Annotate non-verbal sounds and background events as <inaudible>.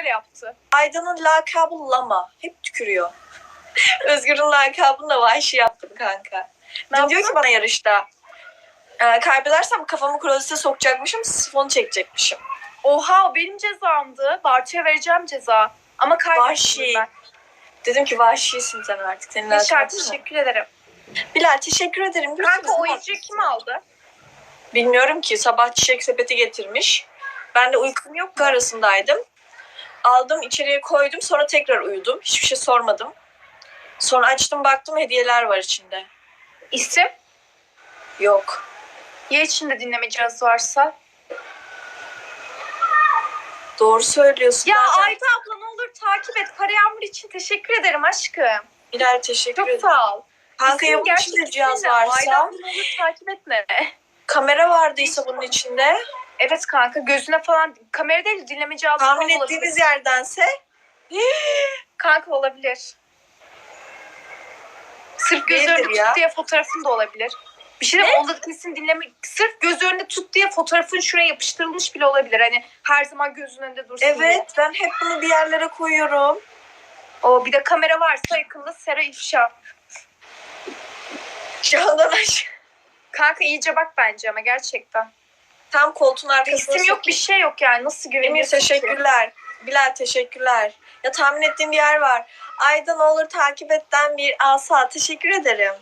öyle yaptı. Aydan'ın lakabı Lama. Hep tükürüyor. <laughs> Özgür'ün lakabını da Vahşi yaptım kanka. Ne Dün diyor ki bana yarışta. E, kaybedersem kafamı klozete sokacakmışım, sifonu çekecekmişim. Oha o benim cezamdı. Bartu'ya vereceğim ceza. Ama Vahşi. kaybettim ben. Dedim ki vahşisin sen artık. Senin Yaşar lakabın teşekkür ederim. Bilal teşekkür ederim. Kanka Görüşürüz. oyuncuyu kim aldı? Bilmiyorum ki sabah çiçek sepeti getirmiş. Ben de uykum yok arasındaydım. Aldım içeriye koydum sonra tekrar uyudum. Hiçbir şey sormadım. Sonra açtım baktım hediyeler var içinde. İsim? Yok. Ya içinde dinleme cihazı varsa? Doğru söylüyorsun. Ya Bazen- Ayda abla ne olur takip et. Kara Yağmur için teşekkür ederim aşkım. Bilal teşekkür Çok ederim. sağ ol. Kanka gerçek içinde cihaz isimle. Ayda varsa. abla ne olur takip etme. Kamera vardıysa bunun içinde. Evet kanka gözüne falan kamera değil dinleme cihazı Tahmin falan ettiğimiz olabilir. yerdense. <gasps> Kanka olabilir. Sırf göz önünde ya. tut diye fotoğrafın da olabilir. Bir şey mi? Onda kesin dinleme. Sırf göz önünde tut diye fotoğrafın şuraya yapıştırılmış bile olabilir. Hani her zaman gözün önünde dursun diye. Evet ben hep bunu bir yerlere koyuyorum. O bir de kamera varsa yakında Sera ifşa. Aşağı. Kanka iyice bak bence ama gerçekten. Tam koltuğun arkasına isim yok bir şey yok yani nasıl Emir güveniyorsun ki? teşekkürler. Bilal teşekkürler. Ya tahmin ettiğim bir yer var. Ayda ne olur takip etten bir asa. Teşekkür ederim.